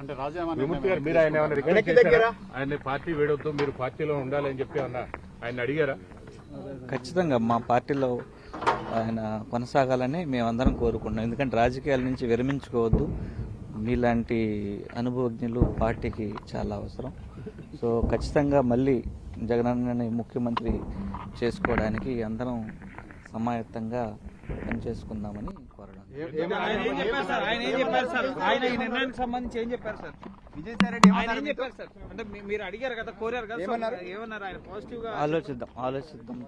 అంటే గారు మీరు ఆయన ఏమైనా రిక్వెస్ట్ చేశారా? ఆయన పార్టీ వేడొద్దు మీరు పార్టీలో ఉండాలని చెప్పి అన్న ఆయన అడిగారా? ఖచ్చితంగా మా పార్టీలో ఆయన కొనసాగాలని మేమందరం కోరుకుంటున్నాం. ఎందుకంటే రాజకీయాల నుంచి విరమించుకోవద్దు. మీలాంటి అనుభవజ్ఞులు పార్టీకి చాలా అవసరం. సో ఖచ్చితంగా మళ్ళీ జగనన్నని ముఖ్యమంత్రి చేసుకోవడానికి అందరం సమాయత్తంగా పనిచేసుకుందామని ఆయన ఏం చెప్పారు సార్? ఆయన ఏం చెప్పారు సార్? ఆయన ఈ నిర్ణయానికి సంబంధించి ఏం చెప్పారు సార్? అంటే మీరు అడిగారు కదా కోరారు కదా ఏమన్నారు? ఆయన? పాజిటివ్గా ఆలోచిద్దాం ఆలోచిద్దాం.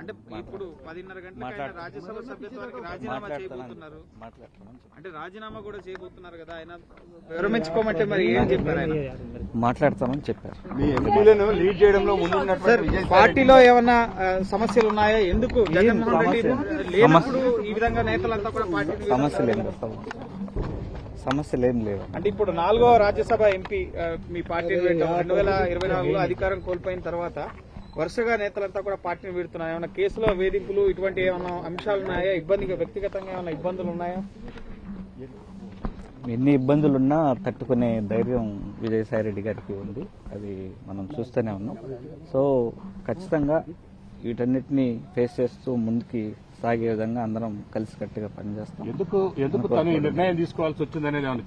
అంటే ఇప్పుడు పదిన్నర గంటలకు ఆయన రాజ్యసభ సభ్యత్వానికి రాజీనామా చేయబోతున్నారు. మాట్లాడతామని చెప్పారు. అంటే రాజీనామా కూడా చేయబోతున్నారు కదా ఆయన విరమించుకోమంటే మరి ఏం చెప్పారు ఆయన? మాట్లాడతామని చెప్పారు. మీ ఎంపీలను లీడ్ చేయడంలో పార్టీలో ఏమన్నా సమస్యలు ఉన్నాయా? ఎందుకు జగన్మోహన్ రెడ్డి లేనప్పుడు ఈ విధంగా నేతలంతా కూడా పార్టీ సమస్యలు ఏం సమస్యలు ఏం లేవు. అంటే ఇప్పుడు నాలుగో రాజ్యసభ ఎంపీ మీ పార్టీని వీడటం రెండు వేల ఇరవై నాలుగులో అధికారం కోల్పోయిన తర్వాత వరుసగా నేతలంతా కూడా పార్టీని వీడుతున్నారు ఏమైనా కేసులో వేధింపులు ఇటువంటి ఏమైనా అంశాలు ఉన్నాయా? ఇబ్బందిగా వ్యక్తిగతంగా ఏమైనా ఇబ్బందులు ఉన్నాయా? ఎన్ని ఇబ్బందులున్నా తట్టుకునే ధైర్యం విజయసాయి రెడ్డి గారికి ఉంది. అది మనం చూస్తూనే ఉన్నాం. సో ఖచ్చితంగా వీటన్నిటిని ఫేస్ చేస్తూ ముందుకి సాగే విధంగా అందరం కలిసి కట్టుగా పనిచేస్తాం. ఎందుకు ఎందుకు తను ఈ నిర్ణయం తీసుకోవాల్సి వచ్చింది అనేది ఏమైనా